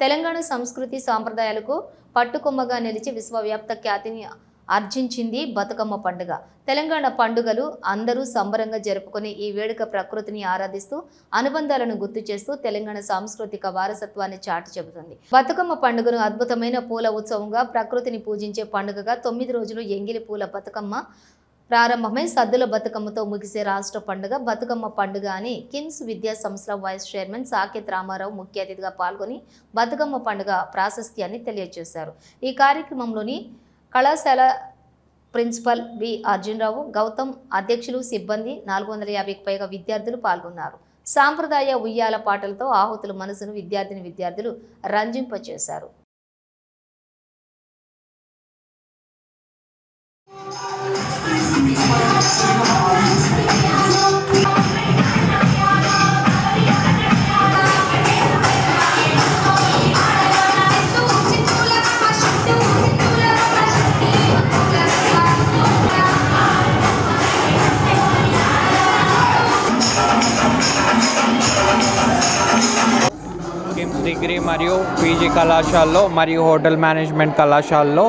తెలంగాణ సంస్కృతి సాంప్రదాయాలకు పట్టుకొమ్మగా నిలిచి విశ్వవ్యాప్త ఖ్యాతిని ఆర్జించింది బతుకమ్మ పండుగ. తెలంగాణ పండుగలు అందరూ సంబరంగా జరుపుకునే ఈ వేడుక ప్రకృతిని ఆరాధిస్తూ అనుబంధాలను గుర్తు చేస్తూ తెలంగాణ సాంస్కృతిక వారసత్వాన్ని చాటి చెబుతుంది. బతుకమ్మ పండుగను అద్భుతమైన పూల ఉత్సవంగా ప్రకృతిని పూజించే పండుగగా తొమ్మిది రోజులు ఎంగిలి పూల బతుకమ్మ ప్రారంభమై సద్దుల బతుకమ్మతో ముగిసే రాష్ట్ర పండుగ బతుకమ్మ పండుగ అని కిమ్స్ విద్యా సంస్థల వైస్ చైర్మన్ సాకేత్ రామారావు ముఖ్య అతిథిగా పాల్గొని బతుకమ్మ పండుగ ప్రాశస్త్యాన్ని తెలియజేశారు. ఈ కార్యక్రమంలోని కళాశాల ప్రిన్సిపల్ బి అర్జున్రావు గౌతమ్ అధ్యక్షులు సిబ్బంది నాలుగు వందల యాభైకి పైగా విద్యార్థులు పాల్గొన్నారు. సాంప్రదాయ ఉయ్యాల పాటలతో ఆహుతుల మనసును విద్యార్థిని విద్యార్థులు రంజింపచేశారు. డిగ్రీ మరియు పీజీ కళాశాలలో మరియు హోటల్ మేనేజ్మెంట్ కళాశాలలో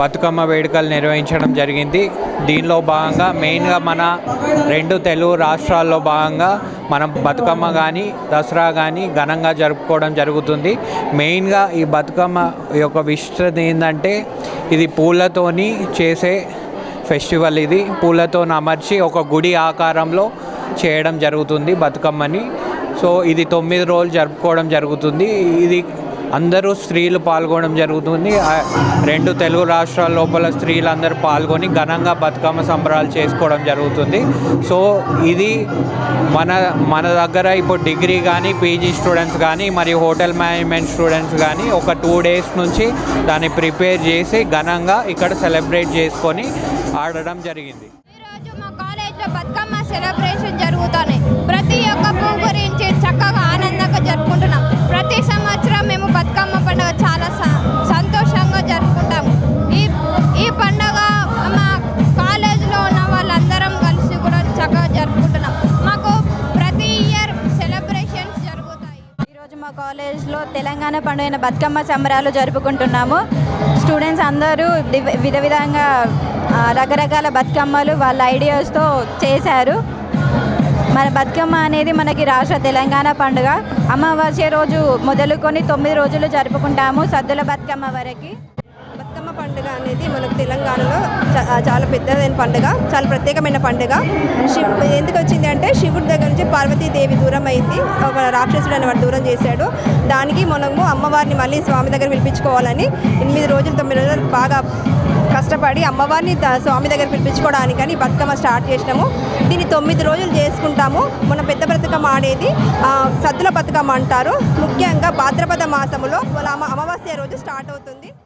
బతుకమ్మ వేడుకలు నిర్వహించడం జరిగింది. దీనిలో భాగంగా మెయిన్గా మన రెండు తెలుగు రాష్ట్రాల్లో భాగంగా మనం బతుకమ్మ కానీ దసరా కానీ ఘనంగా జరుపుకోవడం జరుగుతుంది. మెయిన్గా ఈ బతుకమ్మ యొక్క విశిష్టత ఏంటంటే ఇది పూలతోని చేసే ఫెస్టివల్ ఇది. పూలతో అమర్చి ఒక గుడి ఆకారంలో చేయడం జరుగుతుంది బతుకమ్మని. సో ఇది తొమ్మిది రోజులు జరుపుకోవడం జరుగుతుంది. ఇది అందరూ స్త్రీలు పాల్గొనడం జరుగుతుంది. రెండు తెలుగు రాష్ట్రాల లోపల స్త్రీలందరూ పాల్గొని ఘనంగా బతుకమ్మ సంబరాలు చేసుకోవడం జరుగుతుంది. సో ఇది మన మన దగ్గర ఇప్పుడు డిగ్రీ కానీ పీజీ స్టూడెంట్స్ కానీ మరియు హోటల్ మేనేజ్మెంట్ స్టూడెంట్స్ కానీ ఒక టూ డేస్ నుంచి దాన్ని ప్రిపేర్ చేసి ఘనంగా ఇక్కడ సెలబ్రేట్ చేసుకొని ఆడడం జరిగింది. ఈరోజు మా కాలేజ్లో బతుకమ్మ సెలబ్రేషన్ మా కాలేజ్లో తెలంగాణ పండుగైన బతుకమ్మ సంబరాలు జరుపుకుంటున్నాము. స్టూడెంట్స్ అందరూ విధ విధంగా రకరకాల బతుకమ్మలు వాళ్ళ ఐడియాస్తో చేశారు. మన బతుకమ్మ అనేది మనకి రాష్ట్ర తెలంగాణ పండుగ. అమావాస్య రోజు మొదలుకొని తొమ్మిది రోజులు జరుపుకుంటాము సద్దుల బతుకమ్మ వరకు. బతుకమ్మ పండుగ అనేది మనకు తెలంగాణలో చాలా పెద్దదైన పండుగ చాలా ప్రత్యేకమైన పండుగ. శివ్ ఎందుకు వచ్చింది అంటే శివుడి దగ్గర నుంచి పార్వతీదేవి దూరం అయింది. ఒక రాక్షసుడు అనేవాడు దూరం చేశాడు. దానికి మనము అమ్మవారిని మళ్ళీ స్వామి దగ్గర పిలిపించుకోవాలని ఎనిమిది రోజులు తొమ్మిది రోజులు బాగా కష్టపడి అమ్మవారిని స్వామి దగ్గర పిలిపించుకోవడానికని బతుకమ్మ స్టార్ట్ చేసినాము. దీన్ని తొమ్మిది రోజులు చేసుకుంటాము. మన పెద్ద బతుకమ్మ ఆడేది సద్దుల బతుకమ్మ అంటారు. ముఖ్యంగా భాద్రపద మాసములో వాళ్ళ అమ- అమావాస్య రోజు స్టార్ట్ అవుతుంది.